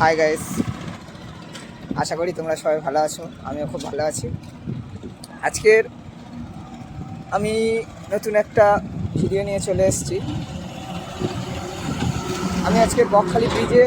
Hi guys আশা করি তোমরা সবাই ভালো আছো, আমিও খুব ভালো আছি। আজকের আমি নতুন একটা ভিডিও নিয়ে চলে এসেছি। আমি আজকে বকখালি ব্রিজে,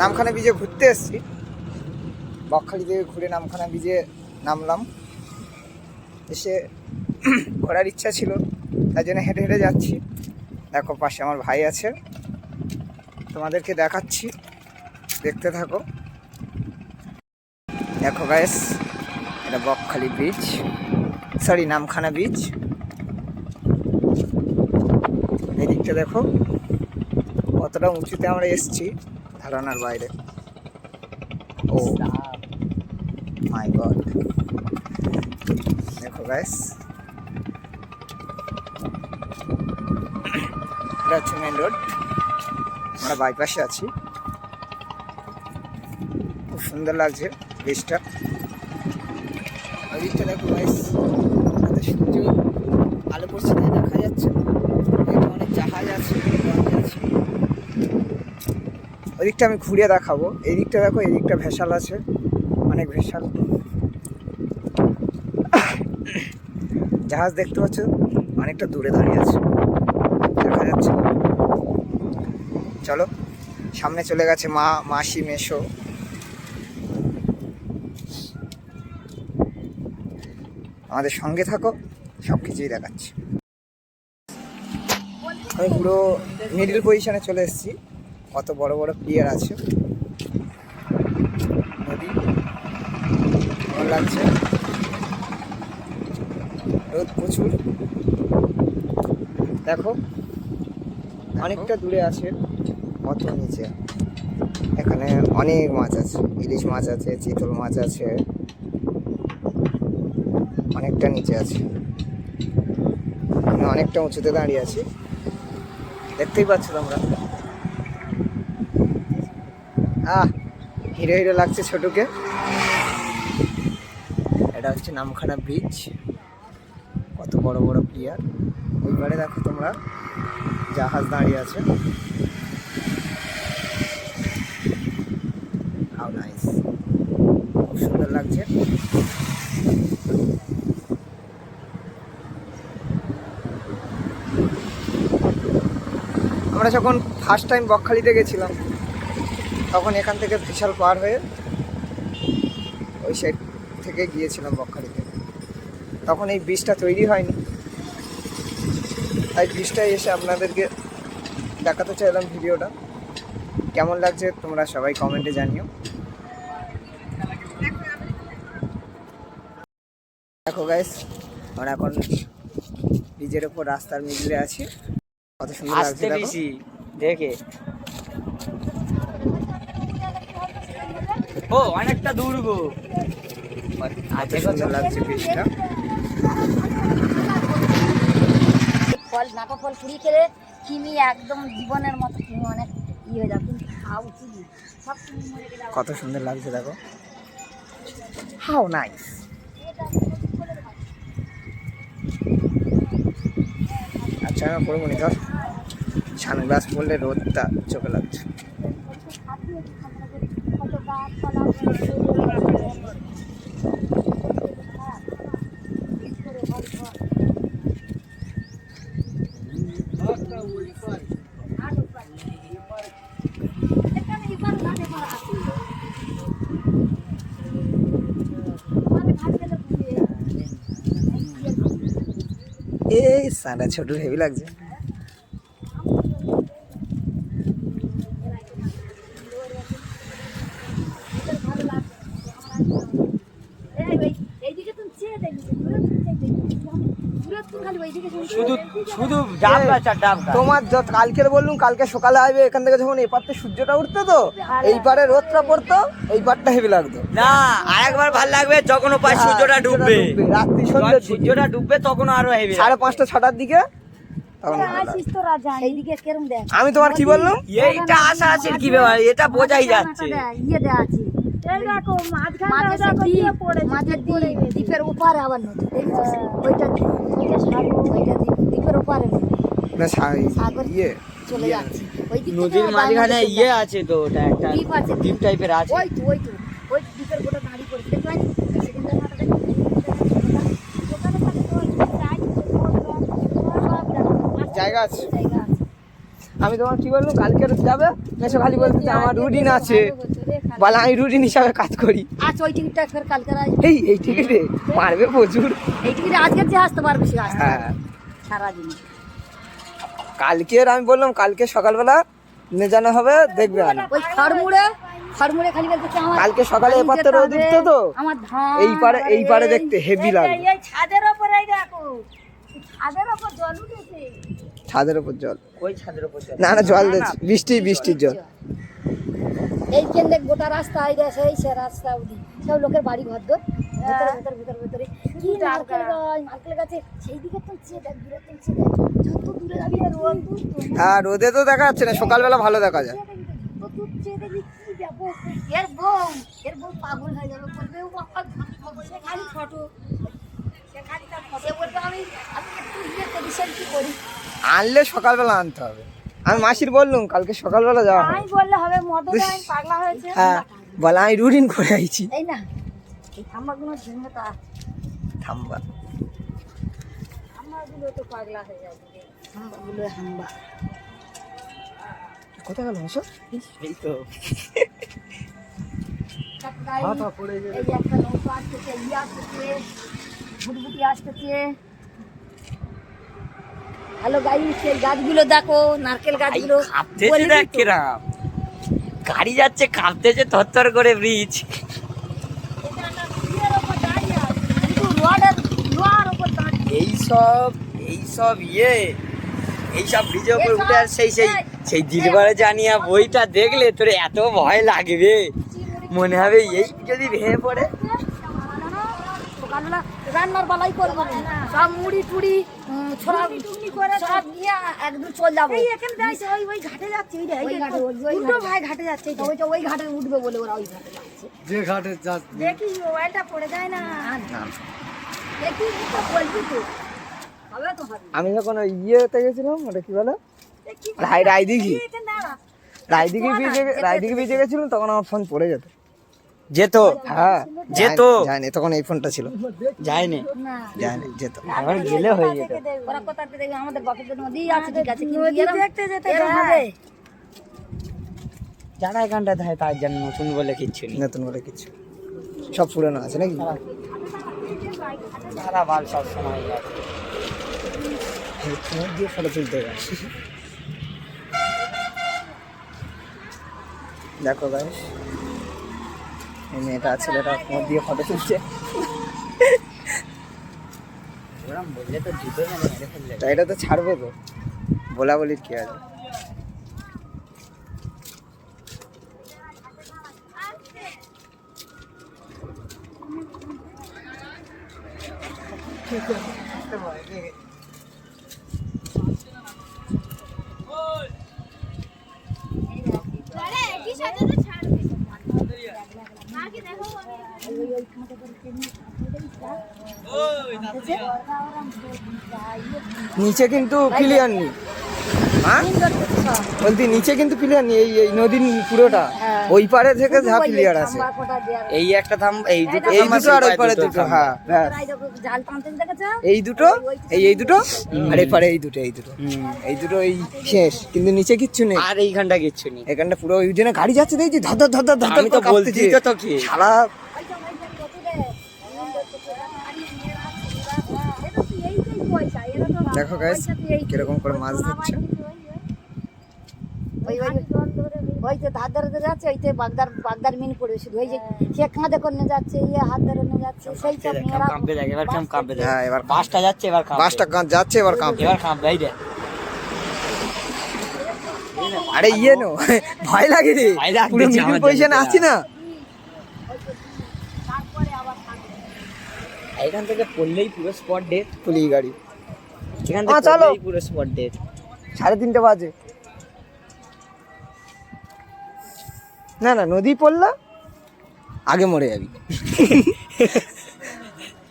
নামখানা ব্রিজে ঘুরতে এসেছি। বকখালি থেকে ঘুরে নামখানা ব্রিজে নামলাম। এসে ঘোরার ইচ্ছা ছিল তাই জন্য হেঁটে হেঁটে যাচ্ছি। দেখো, পাশে আমার ভাই আছে। তোমাদেরকে দেখাচ্ছি। দেখতে থাকো। দেখো গাইস এটা Bakkhali beach sorry Namkhana beach এই দিকটা দেখো, কতটা উঁচুতে আমরা এসছি ধারণার বাইরে। ও মাই গড দেখো গাইস এটা হচ্ছে মেন রোড আমরা বাইপাসে আছি। খুব সুন্দর লাগছে দিকটা দেখো সূর্য আলো পড়ছে দেখা যাচ্ছে অনেক জাহাজ আছে লঞ্চ আছে। ওই আমি ঘুরে দেখাবো। এই দিকটা দেখো এই দিকটা ভেসাল আছে, অনেক ভেসাল। জাহাজ দেখতে পাচ্ছ, অনেকটা দূরে দাঁড়িয়ে আছে। দেখা যাচ্ছে। চলো, সামনে চলে গেছে মা, মাসি মেশো আমাদের সঙ্গে থাকো, সব কিছুই দেখাচ্ছি। আমি পুরো মিডিল পজিশনে চলে এসেছি। কত বড় বড় প্লেয়ার আছে। নদী ভালো লাগছে। রোদ প্রচুর। দেখো, অনেকটা দূরে আছে কত নিচে। এখানে অনেক মাছ আছে, ইলিশ মাছ আছে, চিতল মাছ আছে। অনেকটা নিচে আছে। আমি অনেকটা উঁচুতে দাঁড়িয়ে আছি। দেখতেই পাচ্ছ তোমরা। আহ, হিরো হিরো লাগছে ছোটকে। এটা হচ্ছে নামখানা ব্রিজ কত বড় বড় প্লেয়ার ওই পারে দেখো তোমরা, জাহাজ দাঁড়িয়ে আছে। হাউ নাইস খুব সুন্দর লাগছে। আমরা যখন ফার্স্ট টাইম বকখালিতে গেছিলাম, তখন এখান থেকে বিশাল পার হয়ে ওই সাইড থেকে গিয়েছিলাম বকখালিতে। তখন এই ব্রিজটা তৈরি হয়নি। তাই ব্রিজটায় এসে আপনাদেরকে দেখাতে চাইলাম ভিডিওটা। কেমন লাগছে তোমরা সবাই কমেন্টে জানিও। দেখো গাইস আমরা এখন ব্রিজের ওপর রাস্তার মিডলে আছি। কত সুন্দর লাগছে দেখো। বেশি দেখে। ও অনেকটা দূর গো। কত লাগছে ব্রিজটা ফল নাপা ফল কুড়ি খেলে কিমি একদম জীবনের মতো কিমি অনেক ই হয়ে যাবে। কিন্তু খাও কিমি। সব কিমি মরে গেলে কত সুন্দর লাগছে দেখো। হাউ নাইস আচ্ছা করব নি ধর সানগ্লাস পরলে রোদটা চোখে লাগছে। Thank গাছপালা এই সাঁটা ছোট হেভি লাগছে এইদিকে তুমি চেয়ে দেখবি দূরে তুমি চেয়ে দেখবি দূরে তুমি খালি ওইদিকে শুনতে শুধু শুধু ডাব গাছ আর ডাব গাছ। তোমার যত কালকের বললুম কালকে সকালে আসবে এখান থেকে যখন এই পারতে সূর্যটা উঠতো তো এই পারে রোদটা পড়তো এই পারটা হেভি লাগতো। না আরেকবার ভালো লাগবে যখন ওপার হ্যাঁ, সূর্যটা ডুববে। রাত্রি দিকে। সূর্যটা ডুববে তখন আরও হেভি সাড়ে পাঁচটা ছটার দিকে আমি তোমার কি বললাম? এইটা আশা আছে কি ব্যাপার এটা বোঝাই যাচ্ছে। ইয়ে দেয়া আছে। এই দেখো মাঝখানে দেখো দিয়ে পড়ে দ্বীপের ওপারে আবার নদী ওইটা দ্বীপ ওইটা সাগর ওইটা দ্বীপের ওপারে না সাগর ইয়ে চলে ইয়ে যাচ্ছে। ওই নদীর মাঝখানে ইয়ে আছে তো ওটা একটা দ্বীপ আছে, দ্বীপ টাইপের আছে। ওই তো ওই তো ওই দ্বীপের গোটা দাঁড়ি দেখতে জায়গা আছে। জায়গা আছে। আমি তোমার কি বলব কালকে যাবে? মেসো খালি বলতে আমার রুটিন আছে। বলে আমি রুটিন হিসাবে কাজ করি। আচ্ছা ওই টিকিটটা ফের কালকে এই এই টিকিটে মারবে প্রচুর। এই টিকিটে আজকে যে আসতে পারবে সে আসতে হ্যাঁ। সারাদিন। কালকে আর আমি বললাম কালকে সকালবেলা নিয়ে জানা হবে দেখবে ওই খড়মুড়ে খড়মুড়ে খালি বলতে আমার কালকে সকালে এপার তো রোদ উঠতো তো। আমার ধান এই পারে- এই পারে দেখতে হেভি লাগে। এই ছাদের ওপরে এই দেখো। ছাদের ওপর জল উঠেছে। ছাদের উপর জল। ওই ছাদের উপর চলে। না না জল দিচ্ছে। বৃষ্টি বৃষ্টির জল। এই কেন্দ্রে গোটা রাস্তা এই দেশে এই সে রাস্তা অবধি সব লোকের বাড়ি ঘর দর ভেতরে ভেতরে ভেতরে ভেতরে। কি নারকেল গাছ নারকেল গাছে সেই দিকে তো চেয়ে দেখ দূরে তো চেয়ে দেখ। যত দূরে যাবি রোদ দূর হ্যাঁ রোদে তো দেখা যাচ্ছে না সকালবেলা ভালো দেখা যায়। এর বউ এর বউ পাগল হয়ে যাবে বলবে ও বাবা সে খালি ফটো। সে খালি তার ফটো। বলবে আমি আমি একটু ইয়ে করি করি? আনলে সকালবেলা আনতে হবে। আমি মাসির বললুম কালকে সকালবেলা যাওয়া আমি বললে হবে মদন আমি পাগলা হয়েছে। হ্যাঁ বলে আমি রুটিন করে আইছি। এই না এই থাম্বাগুলো ঝিঙে তা। থামবা। থাম্বাগুলো তো পাগলা হয়ে যাবে থাম্বাগুলো হাম্বা। কোথায় গেল মাসো এই তো। এই একটা নৌকা আসতেছে ইয়ে আসতেছে ভুটভুটি আসতেছে। হ্যালো গাই সেই গাছগুলো দেখো নারকেল গাছগুলো কাঁপতেছে দেখ কিরাম গাড়ি যাচ্ছে কাঁপতেছে থরথর করে ব্রিজ কিন্তু রোডের লোহার উপর দাঁড়িয়ে এই সব এই সব ইয়ে এই সব ব্রিজের উপর উঠে আর সেই সেই সেই দিলবারে জানিয়া বইটা দেখলে তোর এত ভয় লাগবে মনে হবে এই যদি ভেঙে পড়ে সকালবেলা রান্নার বেলাই করব সব মুড়ি টুড়ি উম, ছোলা সব নিয়ে একদম চল যাব। এখানে যাইছে ওই ওই ঘাটে যাচ্ছে ওই ওই ঘাটে দুটো ভাই ঘাটে যাচ্ছে ওই তো ওই ঘাটে উঠবে বলে ওরা ওই ঘাটে যাচ্ছে। যে ঘাটে যা দেখি মোবাইলটা পড়ে যায় না। দেখি তো বলবি তো। আমি যখন ওই ইয়েতে গেছিলাম ওটা কি বলো? রায় রায়দিঘি। রায়দিঘি বিচে রায়দিঘি বিচে গেছিলাম তখন আমার ফোন পড়ে যেত। যেত। হ্যাঁ। যেত। জানি তখন এই ফোনটা ছিল। যায়নি। না। জানি যেত। আবার গেলে হয়ে যেত। ওরা কোথা থেকে দেখবে? আমাদের বাপের নদী আছে ঠিক আছে কিন্তু এরম দেখতে যেতে হবে। যারা এখানটা থাকে তার জন্য নতুন বলে কিচ্ছু নেই। নতুন বলে কিছু সব পুরানো আছে নাকি? তারা বাল সব সময় ফোন দিয়ে ফটো তুলতে গেছে দেখো গাইস মেয়েটা, ছেলেটা ফোন দিয়ে ফটো তুলছে। তো এটা তো ছাড়বো তো বলা বলির কি আছে। নিচে কিন্তু ক্লিয়ার নেই। হ্যাঁ? বলছি নিচে কিন্তু ক্লিয়ার নেই এই এই নদীর পুরোটা। হ্যাঁ। ওই পারে থেকে যা ক্লিয়ার আছে। এই একটা থাম এই দুটো এই দুটো আর ওই পারে দুটো। হ্যাঁ এই দুটো এই এই দুটো? আর এই পারে এই দুটো এই দুটো। হুম। এই দুটো এই শেষ কিন্তু নিচে কিচ্ছু নেই। আর এইখানটা কিচ্ছু নেই। এখানটা পুরো ওই জন্য গাড়ি যাচ্ছে দেখছি ধর ধর ধর ধর আমি তো বলছি তো তোকে। সারা দেখো guys, কীরকম করে মাছ ধরছে। ওই ওই ওই যে ধার ধরে যাচ্ছে ওই যে বাগদার বাগদার মিন পড়বে শুধু ওই যে সে কাঁধে করে যাচ্ছে ইয়ে হাত ধরে নিয়ে যাচ্ছে সেই সব মেয়েরা কাঁপবে দেখ এবার কেমন কাঁপবে দেখ হ্যাঁ এবার বাসটা যাচ্ছে এবার কাঁপবে বাসটা কাঁ- যাচ্ছে এবার কাঁপবে এবার কাঁপবে এই দেখ। আরে ইয়ে নো ভয় লাগে রে। পুরো মিডিল পজিশনে। আছি না। এখান থেকে পড়লেই পুরো স্পট ডেট পুলিশ গাড়ি। এখান হ্যাঁ, থেকে চলো। পুরো স্পট ডেট সাড়ে তিনটে বাজে। না না নদী পড়লা আগে মরে যাবি।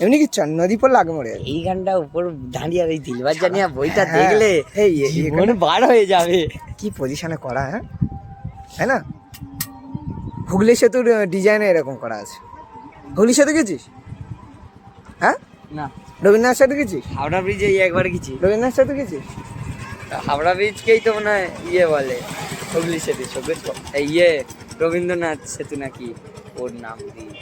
এমনি কিচ্ছু আর নদী পড়লে আগে মরে যাবে। এইখানটা উপর দাঁড়িয়ে আর এই দিলবার জানিয়া বইটা হ্যাঁ। দেখলে এই, এই, জীবন বার হয়ে যাবে। কি পজিশনে করা হ্যাঁ? তাই না? হুগলি সেতুর ডিজাইনে এরকম করা আছে। হুগলি সেতু গেছিস? হ্যাঁ? না। রবীন্দ্রনাথ সেতু গেছিস? হাওড়া ব্রিজে একবার গেছি। রবীন্দ্রনাথ সেতু গেছিস? হাওড়া ব্রিজকেই তো মনে হয় ইয়ে বলে হুগলি সেতু সবুজ এই ইয়ে রবীন্দ্রনাথ সেতু নাকি ওর নাম দিয়ে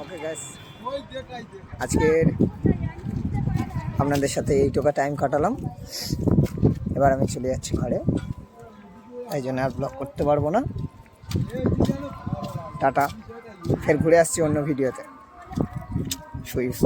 ওকে গ্যাস আজকের আপনাদের সাথে এইটুকু টাইম কাটালাম। এবার আমি চলে যাচ্ছি ঘরে। এই জন্য আর ব্লগ করতে পারব না। টাটা। ফের ঘুরে আসছি অন্য ভিডিওতে। সুইফট